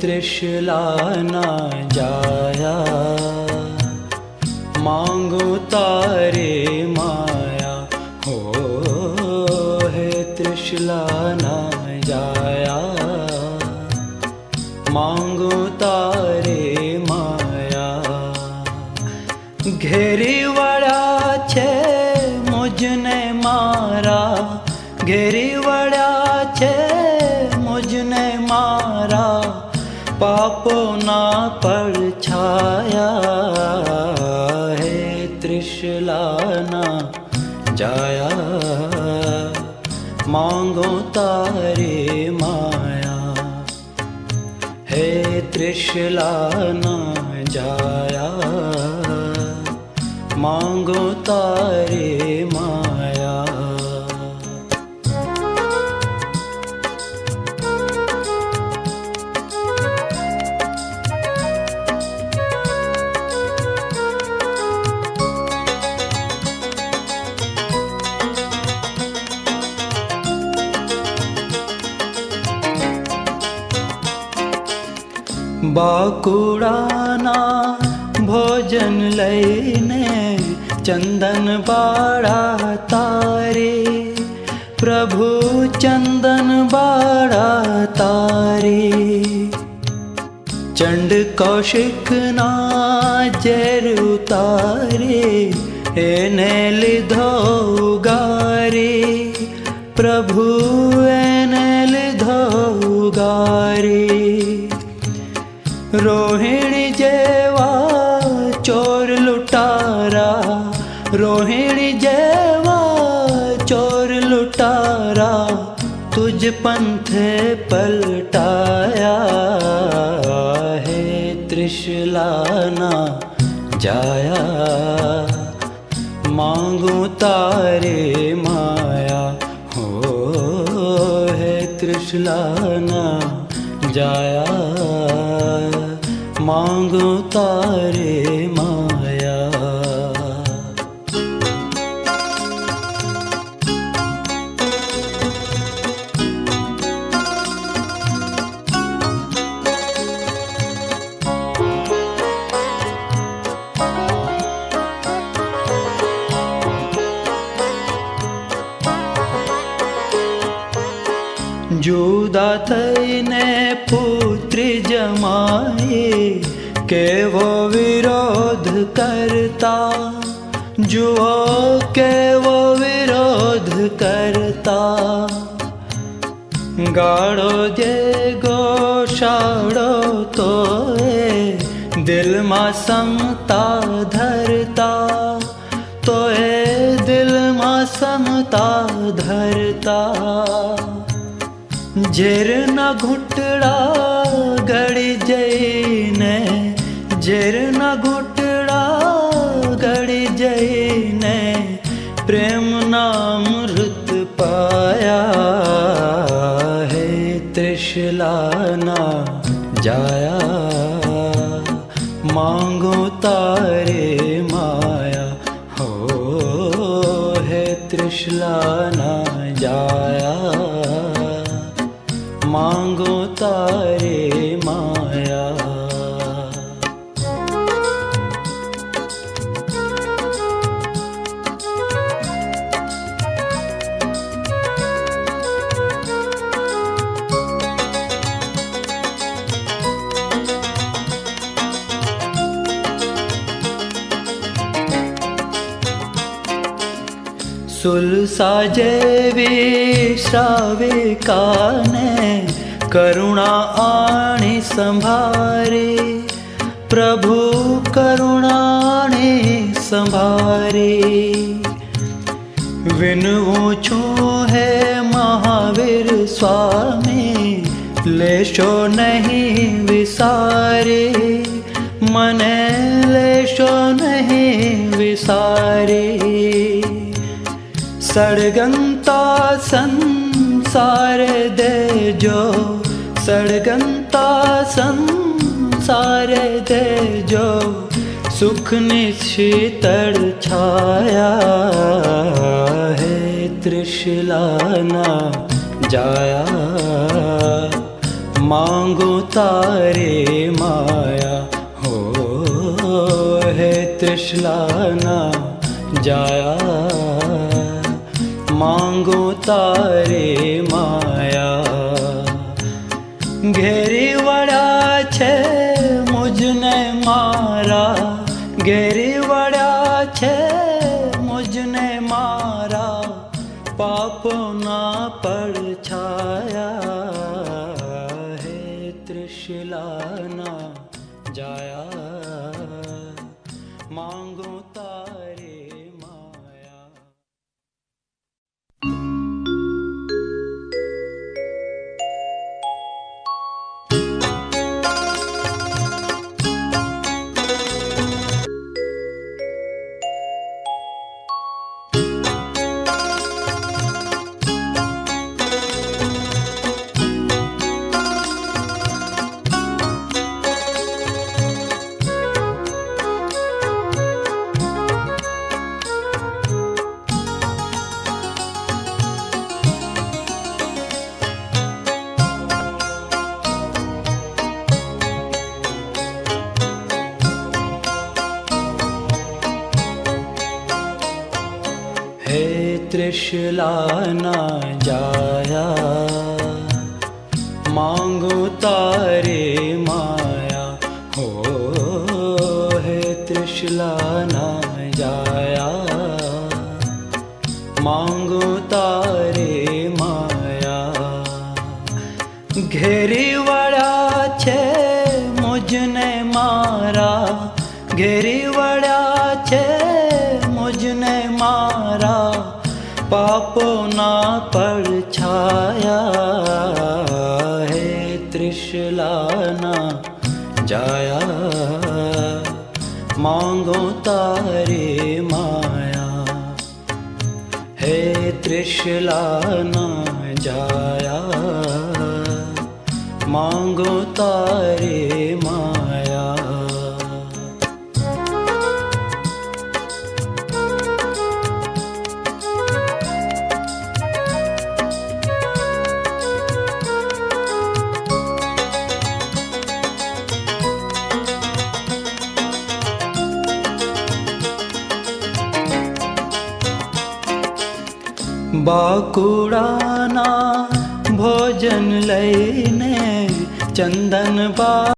તૃષલાના જાયા માંગો તારે માયા હો હે તૃષલાના જાયા માંગો તારે માયા ઘેરી વળ્યા છે મુજને મારા ઘેરી વળ્યા છે મુજને મારા पापो ना पड़ छाया हे जाया। मांगो तारे माया हे त्रिशलाना जाया। मांगो तारे माया बाकुडाना भोजन लिने चन्दन बाडा तारे। प्रभु चन्दन चन्दनबा तारे। चण्ड कौशिक ना जरु एल धोगारे प्रभु एल धोगारे रोहिणी जेवा चोर लुटारा। रोहिणी जेवा चोर लुटारा, तुझ पंथे पलटाया है त्रिशलाना जाया। मांगू तारे माया, हो है त्रिशलाना जाया। માંગુ તારે માયા જુદા થઈને त्रिजमाये के वो विरोध करता जुओ के वो विरोध करता। गाड़ो जे गोषाड़ो तो दिल मा समता धरता। तो ए दिल मा समता धरता। जेर न घुटड़ा गड़ जैन जेर न घुटड़ा गड़ जैन प्रेम नाम रुत पाया है त्रिशलाना जाया मांगो तारे माया हो है त्रिशलाना जाया मांगो तारे सुलसाजेवे श्रावे काने करुणा आणि संभारे। प्रभु करुणानि संभारे। विन ऊ हे महावीर स्वामी लेशो नहि विसारे। मने लेशो नही विसारे। सडगन्ता संसार दे जो सङ्गगन्तासन् संसार दे जो सुख शीतल छाया है तृष्लना जाया। मांगो तारे माया हो है तृष्लान जाया। માંગો તારે માયા ઘેરી વડા છે મુજને મારા ઘેરી વડા છે મુજને મારા પાપના પડછાયા હે ત્રિશિલાના જાયા માંગો દેશ લાના જાયા માંગો તારે માયા હો હે તૃષલાના જાયા માંગો તારે માયા ઘેરી વળ્યા છે મુજને મારા ઘેરી વળ્યા છે पापना पडाया हे तृष्ला न जाया माया हे त्रिशलाना जाया। मांगो तारे माया બાકુડાના ભોજન લઈને ચંદન બા